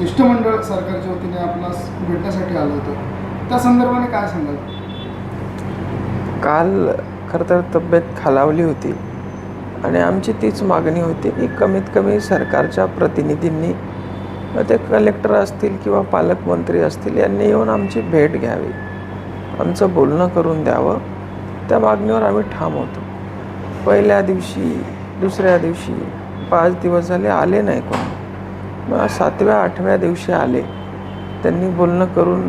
शिष्टमंडळ सरकारच्या वतीने आपणास भेटण्यासाठी आलं होतं. त्या संदर्भाने काय सांगाल? काल खरं तर तब्येत खालावली होती आणि आमची तीच मागणी होती की कमीत कमी सरकारच्या प्रतिनिधींनी ते कलेक्टर असतील किंवा पालकमंत्री असतील यांनी येऊन आमची भेट घ्यावी. आमचं बोलणं करून द्यावं. त्या मागणीवर आम्ही ठाम होतो. पहिल्या दिवशी दुसऱ्या दिवशी पाच दिवस झाले आले नाही कोण. मग सातव्या आठव्या दिवशी आले. त्यांनी बोलणं करून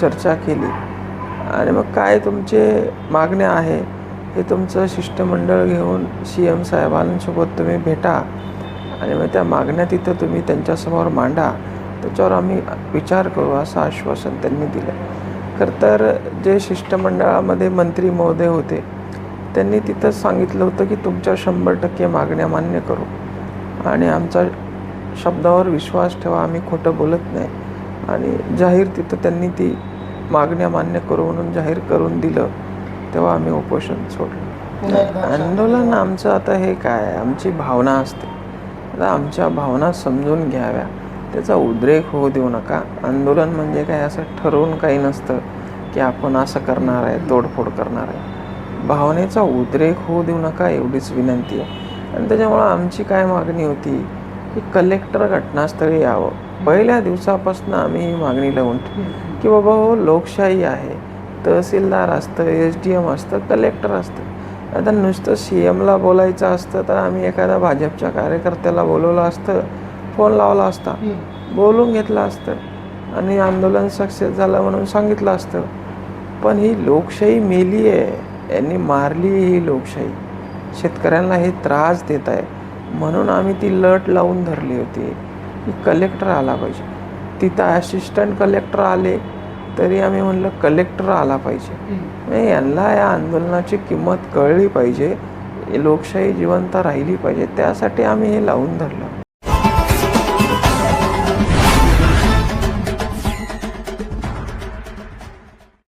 चर्चा केली. आणि मग काय तुमचे मागण्या आहे हे तुमचं शिष्टमंडळ घेऊन सी एम साहेबांसोबत तुम्ही भेटा. आणि मग त्या मागण्या तिथं तुम्ही त्यांच्यासमोर मांडा. त्याच्यावर आम्ही विचार करू असं आश्वासन त्यांनी दिलं. खरं तर जे शिष्टमंडळामध्ये मंत्री महोदय होते त्यांनी तिथं सांगितलं होतं की तुमच्या शंभर टक्के मागण्या मान्य करू. आणि आमचा शब्दावर विश्वास ठेवा आम्ही खोटं बोलत नाही. आणि जाहीर तिथं त्यांनी ती मागण्या मान्य करू म्हणून जाहीर करून दिलं तेव्हा आम्ही उपोषण सोडलं. आंदोलन आमचं आता हे काय आमची भावना असते. आता आमच्या भावना समजून घ्याव्या. त्याचा उद्रेक होऊ देऊ नका. आंदोलन म्हणजे काय? असं ठरवून काही नसतं की आपण असं करणार आहे तोडफोड करणार आहे. भावनेचा उद्रेक होऊ देऊ नका एवढीच विनंती आहे. आणि त्याच्यामुळं आमची काय मागणी होती? की कलेक्टर घटनास्थळी यावं. पहिल्या दिवसापासून आम्ही ही मागणी लावून की बाबा हो लोकशाही आहे. तहसीलदार असतं एस डी एम असतं कलेक्टर असतं. आता नुसतं सी एमला बोलायचं असतं तर आम्ही एखाद्या भाजपच्या कार्यकर्त्याला बोलवलं असतं फोन लावला असता बोलून घेतलं असतं आणि आंदोलन सक्सेस झालं म्हणून सांगितलं असतं. पण ही लोकशाही मेली आहे. यांनी मारली ही लोकशाही. शेतकऱ्यांना हे त्रास देत आहे. म्हणून आम्ही ती लट लावून धरली होती. की कलेक्टर आला पाहिजे. तिथं असिस्टंट कलेक्टर आले तरी आम्ही म्हणलं कलेक्टर आला पाहिजे. नाही यांना या आंदोलनाची किंमत कळली पाहिजे. लोकशाही जिवंत राहिली पाहिजे. त्यासाठी आम्ही हे लावून धरलं.